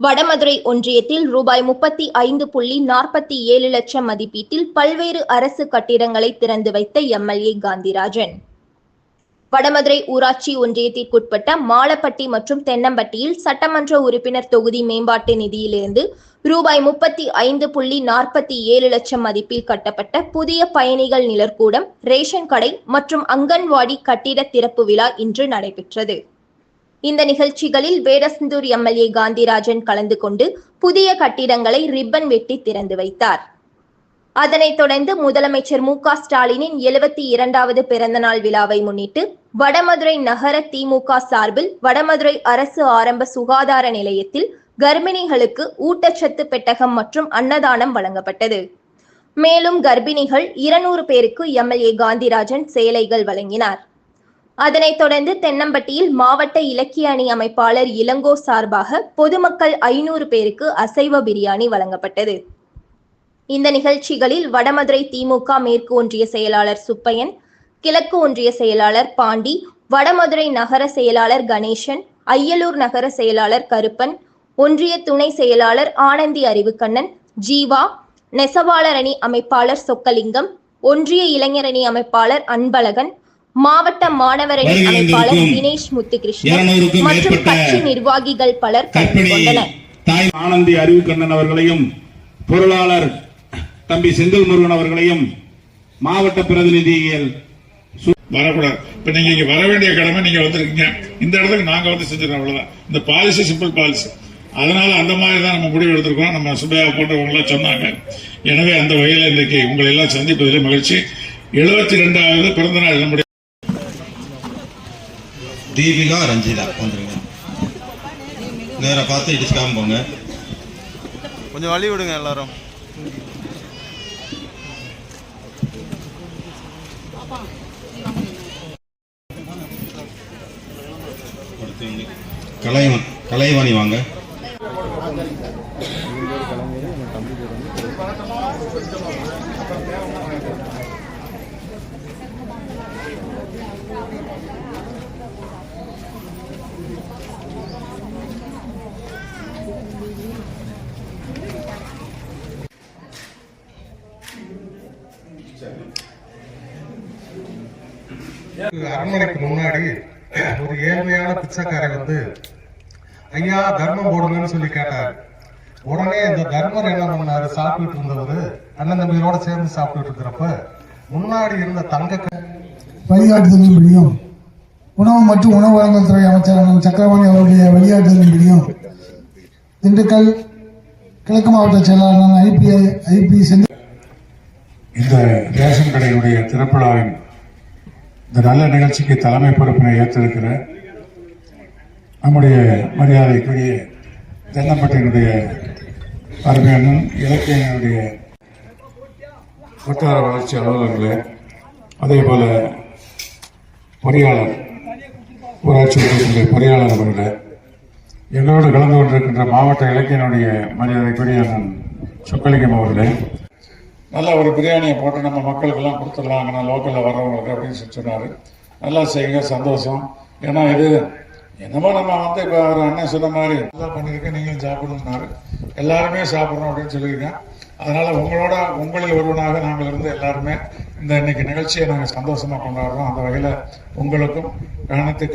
வடமதுரை ஒன்றியத்தில் ரூபாய் முப்பத்தி ஐந்து புள்ளி நாற்பத்தி ஏழு லட்சம் மதிப்பீட்டில் பல்வேறு அரசு கட்டிடங்களை திறந்து வைத்த எம்எல்ஏ காந்திராஜன். வடமதுரை ஊராட்சி ஒன்றியத்திற்குட்பட்ட மாலப்பட்டி மற்றும் தென்னம்பட்டியில் சட்டமன்ற உறுப்பினர் தொகுதி மேம்பாட்டு நிதியிலிருந்து ரூபாய் முப்பத்தி ஐந்து புள்ளி நாற்பத்தி ஏழு லட்சம் மதிப்பில் கட்டப்பட்ட புதிய பயணிகள் நிலர்கூடம் ரேஷன் கடை மற்றும் அங்கன்வாடி கட்டிட திறப்பு விழா இன்று நடைபெற்றது. இந்த நிகழ்ச்சிகளில் வேடசந்தூர் எம்எல்ஏ காந்திராஜன் கலந்து கொண்டு புதிய கட்டிடங்களை ரிப்பன் வெட்டி திறந்து வைத்தார். அதனைத் தொடர்ந்து முதலமைச்சர் மு க ஸ்டாலினின் எழுபத்தி இரண்டாவது பிறந்தநாள் விழாவை முன்னிட்டு வடமதுரை நகர திமுக சார்பில் வடமதுரை அரசு ஆரம்ப சுகாதார நிலையத்தில் கர்ப்பிணிகளுக்கு ஊட்டச்சத்து பெட்டகம் மற்றும் அன்னதானம் வழங்கப்பட்டது. மேலும் கர்ப்பிணிகள் இருநூறு பேருக்கு எம்எல்ஏ காந்திராஜன் சேலைகள் வழங்கினார். அதனைத் தொடர்ந்து தென்னம்பட்டியில் மாவட்ட இலக்கிய அணி அமைப்பாளர் இளங்கோ சார்பாக பொதுமக்கள் ஐநூறு பேருக்கு அசைவ பிரியாணி வழங்கப்பட்டது. இந்த நிகழ்ச்சிகளில் வடமதுரை திமுக மேற்கு ஒன்றிய செயலாளர் சுப்பையன் கிழக்கு ஒன்றிய செயலாளர் பாண்டி வடமதுரை நகர செயலாளர் கணேசன் அய்யலூர் நகர செயலாளர் கருப்பன் ஒன்றிய துணை செயலாளர் ஆனந்தி அறிவுக்கண்ணன் ஜீவா நெசவாளர் அணி அமைப்பாளர் சொக்கலிங்கம் ஒன்றிய இளைஞரணி அமைப்பாளர் அன்பழகன் மாவட்ட மாணவர் அணி வருகை அமைப்பாளர் தினேஷ் முத்துகிருஷ்ணன் மற்றும் கட்சி நிர்வாகிகள் பலர் கலந்து கொண்டனர். ஆனந்தி அறிவுக்கண்ணன் அவர்களையும் பொருளாளர் தம்பி செந்தில் முருகன் அவர்களையும் மாவட்ட பிரதிநிதிகள் வரக்கூடாது. இப்ப நீங்க இங்க வர வேண்டிய கடமை நீங்க வந்திருக்கீங்க. இந்த இடத்துக்கு நாங்க வந்து செஞ்சிடறோம் அவ்வளவுதான். இந்த பாலிசி சிம்பிள் பாலிசி அதனால அந்த மாதிரி தான் நம்ம முடிவு எடுத்திருக்கோம். நம்ம சுப்பையா போன்றவங்க எல்லாம் சொன்னாங்க. எனவே அந்த வகையில் இன்றைக்கு உங்களை எல்லாம் சந்திப்பதில் மகிழ்ச்சி. எழுபத்தி ரெண்டாவது பிறந்த நாள் நம்முடைய தீபிகா ரஞ்சிதா. வந்துருங்க. நேரா பார்த்து இடிச்சுக்காம போங்க கொஞ்சம் வழி விடுங்க எல்லாரும். கலைவன் கலைவாணி வாங்க. அரண்மனைக்கு முன்னாடி ஒரு ஏழ்மையான பிச்சைக்காரர் வந்து ஐயா தர்மம் போடுங்கன்னு சொல்லி கேட்டார். உடனே இந்த தர்மர் என்ன பண்ணாரு? சாப்பிட்டு இருந்தவர் அண்ணன் தம்பியோட சேர்ந்து சாப்பிட்டுட்டு இருக்கிறப்ப முன்னாடி இருந்த தங்க வழிகாட்டுதலின் பிடியும். உணவு மற்றும் உணவு வழங்கல் துறை அமைச்சர் அண்ணன் சக்கரபாணி அவருடைய வழிகாட்டுதலின்படியும் திண்டுக்கல் கிழக்கு மாவட்ட செயலாளர் ஐபிஐ ஐபி செந்தில் இந்த ரேஷன் கடையினுடைய திறப்பிழாவின் இந்த நல்ல நிகழ்ச்சிக்கு தலைமை பொறுப்பினை ஏற்றிருக்கிற நம்முடைய மரியாதைக்குரிய தென்னம்பட்டினுடைய அருமையான இலக்கியனுடைய வட்டார வளர்ச்சி அலுவலர்களே அதே போல பொறியாளர் ஊராட்சி ஒன்றியத்தினுடைய பொறியாளர் அவர்களே எங்களோடு கலந்து கொண்டிருக்கின்ற மாவட்ட இலக்கியனுடைய மரியாதைக்குரிய அண்ணன் சொக்கலிங்கம் அவர்களே நல்ல ஒரு பிரியாணியை போட்டு நம்ம மக்களுக்கெல்லாம் கொடுத்துடலாம் அங்கே லோக்கலில் வர்றவங்களுக்கு அப்படின்னு சொல்லி சொன்னார். நல்லா செய்யுங்க சந்தோஷம். ஏன்னா இது என்னமோ நம்ம வந்து இப்போ ஒரு அண்ணன் சொன்ன மாதிரி நல்லா பண்ணியிருக்கேன் நீங்களும் சாப்பிடணும்னாரு. எல்லாருமே சாப்பிட்றோம் அப்படின்னு சொல்லியிருக்கேன். அதனால் உங்களோட உங்களில் ஒருவனாக நாங்கள் இருந்து எல்லாருமே இந்த இன்னைக்கு நிகழ்ச்சியை நாங்கள் சந்தோஷமாக கொண்டாடுறோம். அந்த வகையில் உங்களுக்கும் கவனத்தை